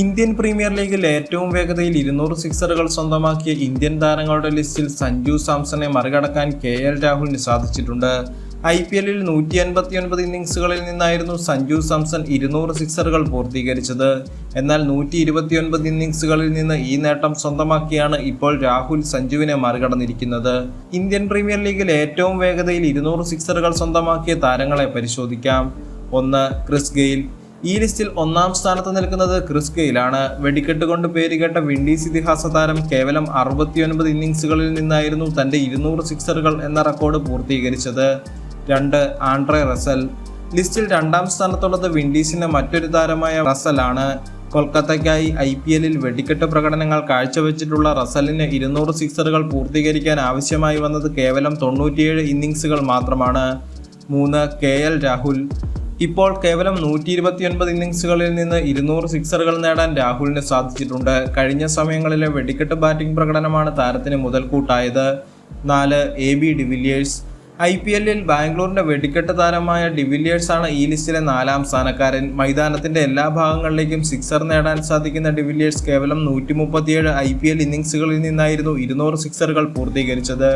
Indian premier ലീഗിൽ ഏറ്റവും വേഗതയിൽ ഇരുന്നൂറ് സിക്സറുകൾ സ്വന്തമാക്കിയ ഇന്ത്യൻ താരങ്ങളുടെ ലിസ്റ്റിൽ സഞ്ജു സാംസണെ മറികടക്കാൻ കെ എൽ രാഹുലിന് സാധിച്ചിട്ടുണ്ട്. ഐ പി എല്ലിൽ നൂറ്റി അൻപത്തിയൊൻപത് ഇന്നിംഗ്സുകളിൽ നിന്നായിരുന്നു സഞ്ജു സാംസൺ ഇരുന്നൂറ് സിക്സറുകൾ പൂർത്തീകരിച്ചത്. എന്നാൽ നൂറ്റി ഇരുപത്തിയൊൻപത് ഇന്നിംഗ്സുകളിൽ നിന്ന് ഈ നേട്ടം സ്വന്തമാക്കിയാണ് ഇപ്പോൾ രാഹുൽ സഞ്ജുവിനെ മറികടന്നിരിക്കുന്നത്. ഇന്ത്യൻ പ്രീമിയർ ലീഗിൽ ഏറ്റവും വേഗതയിൽ ഇരുന്നൂറ് സിക്സറുകൾ സ്വന്തമാക്കിയ താരങ്ങളെ പരിശോധിക്കാം. ഒന്ന് ക്രിസ് ഗെയിൽ ഈ ലിസ്റ്റിൽ ഒന്നാം സ്ഥാനത്ത് നിൽക്കുന്നത് ക്രിസ് ഗെയിലാണ്. വെടിക്കെട്ട് കൊണ്ട് പേരുകേട്ട വിൻഡീസ് ഇതിഹാസ താരം കേവലം അറുപത്തിയൊൻപത് ഇന്നിങ്സുകളിൽ നിന്നായിരുന്നു തന്റെ ഇരുന്നൂറ് സിക്സറുകൾ എന്ന റെക്കോർഡ് പൂർത്തീകരിച്ചത്. രണ്ട് ആൻഡ്രെ റസൽ. ലിസ്റ്റിൽ രണ്ടാം സ്ഥാനത്തുള്ളത് വിൻഡീസിന്റെ മറ്റൊരു താരമായ റസലാണ് കൊൽക്കത്തയ്ക്കായി ഐ പി എല്ലിൽ വെടിക്കെട്ട് പ്രകടനങ്ങൾ കാഴ്ചവെച്ചിട്ടുള്ള റസലിന് ഇരുന്നൂറ് സിക്സറുകൾ പൂർത്തീകരിക്കാൻ ആവശ്യമായി വന്നത് കേവലം തൊണ്ണൂറ്റിയേഴ് ഇന്നിങ്സുകൾ മാത്രമാണ്. മൂന്ന് കെ എൽ രാഹുൽ. ഇപ്പോൾ കേവലം നൂറ്റി ഇരുപത്തിയൊൻപത് ഇന്നിംഗ്സുകളിൽ നിന്ന് ഇരുന്നൂറ് സിക്സറുകൾ നേടാൻ രാഹുലിന് സാധിച്ചിട്ടുണ്ട്. കഴിഞ്ഞ സമയങ്ങളിലെ വെടിക്കെട്ട് ബാറ്റിംഗ് പ്രകടനമാണ് താരത്തിന് മുതൽക്കൂട്ടായത്. നാല് A B de Villiers. I P എല്ലിൽ ബാംഗ്ലൂരിന്റെ വെടിക്കെട്ട് താരമായ ഡിവിലിയേഴ്സ് ആണ് ഈ ലിസ്റ്റിലെ നാലാം സ്ഥാനക്കാരൻ. മൈതാനത്തിന്റെ എല്ലാ ഭാഗങ്ങളിലേക്കും സിക്സർ നേടാൻ സാധിക്കുന്ന ഡിവിലിയേഴ്സ് കേവലം നൂറ്റി മുപ്പത്തിയേഴ് ഐ പി എൽ ഇന്നിംഗ്സുകളിൽ നിന്നായിരുന്നു ഇരുന്നൂറ് സിക്സറുകൾ പൂർത്തീകരിച്ചത്.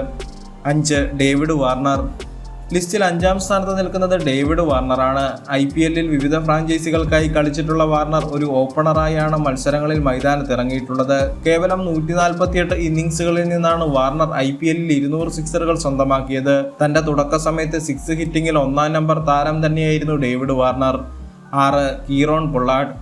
അഞ്ച് ഡേവിഡ് വാർണർ. ലിസ്റ്റിൽ അഞ്ചാം സ്ഥാനത്ത് നിൽക്കുന്നത് ഡേവിഡ് വാർണറാണ്. ഐ പി എല്ലിൽ വിവിധ ഫ്രാഞ്ചൈസികൾക്കായി കളിച്ചിട്ടുള്ള വാർണർ ഒരു ഓപ്പണറായാണ് മത്സരങ്ങളിൽ മൈതാനത്ത് ഇറങ്ങിയിട്ടുള്ളത്. കേവലം നൂറ്റി നാൽപ്പത്തിയെട്ട് ഇന്നിംഗ്സുകളിൽ നിന്നാണ് വാർണർ ഐ പി എല്ലിൽ ഇരുന്നൂറ് സിക്സറുകൾ സ്വന്തമാക്കിയത്. തന്റെ തുടക്ക സമയത്ത് സിക്സ് ഹിറ്റിംഗിൽ ഒന്നാം നമ്പർ താരം തന്നെയായിരുന്നു ഡേവിഡ് വാർണർ. ആറ് കീറോൺ പൊള്ളാഡ്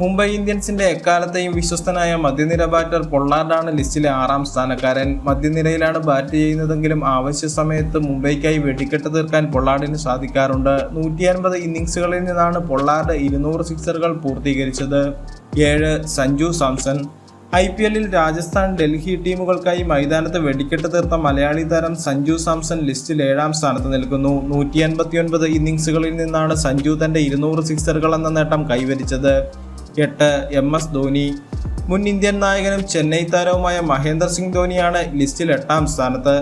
മുംബൈ ഇന്ത്യൻസിന്റെ എക്കാലത്തെയും വിശ്വസ്തനായ മധ്യനിര ബാറ്റർ പൊള്ളാർഡാണ് ലിസ്റ്റിലെ ആറാം സ്ഥാനക്കാരൻ. മധ്യനിരയിലാണ് ബാറ്റ് ചെയ്യുന്നതെങ്കിലും ആവശ്യ സമയത്ത് മുംബൈക്കായി വെടിക്കെട്ട് തീർക്കാൻ പൊള്ളാർഡിന് സാധിക്കാറുണ്ട്. നൂറ്റി അൻപത് ഇന്നിംഗ്സുകളിൽ നിന്നാണ് പൊള്ളാർഡ് ഇരുന്നൂറ് സിക്സറുകൾ പൂർത്തീകരിച്ചത്. ഏഴ് സഞ്ജു സാംസൺ. ഐ പി എല്ലിൽ രാജസ്ഥാൻ ഡൽഹി ടീമുകൾക്കായി മൈതാനത്ത് വെടിക്കെട്ട് തീർത്ത മലയാളി താരം സഞ്ജു സാംസൺ ലിസ്റ്റിൽ ഏഴാം സ്ഥാനത്ത് നിൽക്കുന്നു. നൂറ്റി അൻപത്തിയൊൻപത് ഇന്നിംഗ്സുകളിൽ നിന്നാണ് സഞ്ജു തന്റെ ഇരുന്നൂറ് സിക്സറുകൾ എന്ന നേട്ടം കൈവരിച്ചത്. എട്ട് എം എസ് ധോനി മുൻ ഇന്ത്യൻ നായകനും ചെന്നൈ താരവുമായ മഹേന്ദ്ര സിംഗ് ധോണിയാണ് ലിസ്റ്റിൽ എട്ടാം സ്ഥാനത്ത്.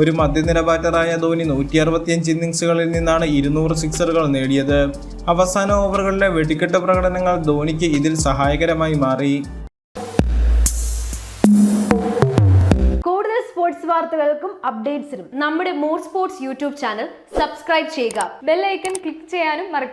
ഒരു മധ്യനിര ബാറ്ററായ ധോനി നൂറ്റി അറുപത്തിയഞ്ച് ഇന്നിംഗ്സുകളിൽ നിന്നാണ് ഇരുന്നൂറ് സിക്സറുകൾ നേടിയത്. അവസാന ഓവറുകളിലെ വെടിക്കെട്ട് പ്രകടനങ്ങൾ ധോണിക്ക് ഇതിൽ സഹായകരമായി മാറി. കൂടുതൽ സ്പോർട്സ് വാർത്തകൾക്കും അപ്ഡേറ്റ്സിനും നമ്മുടെ more sports YouTube channel subscribe ചെയ്യുക. ബെല്ലൈക്കൺ ക്ലിക്ക് ചെയ്യാനും മറക്കരുത്.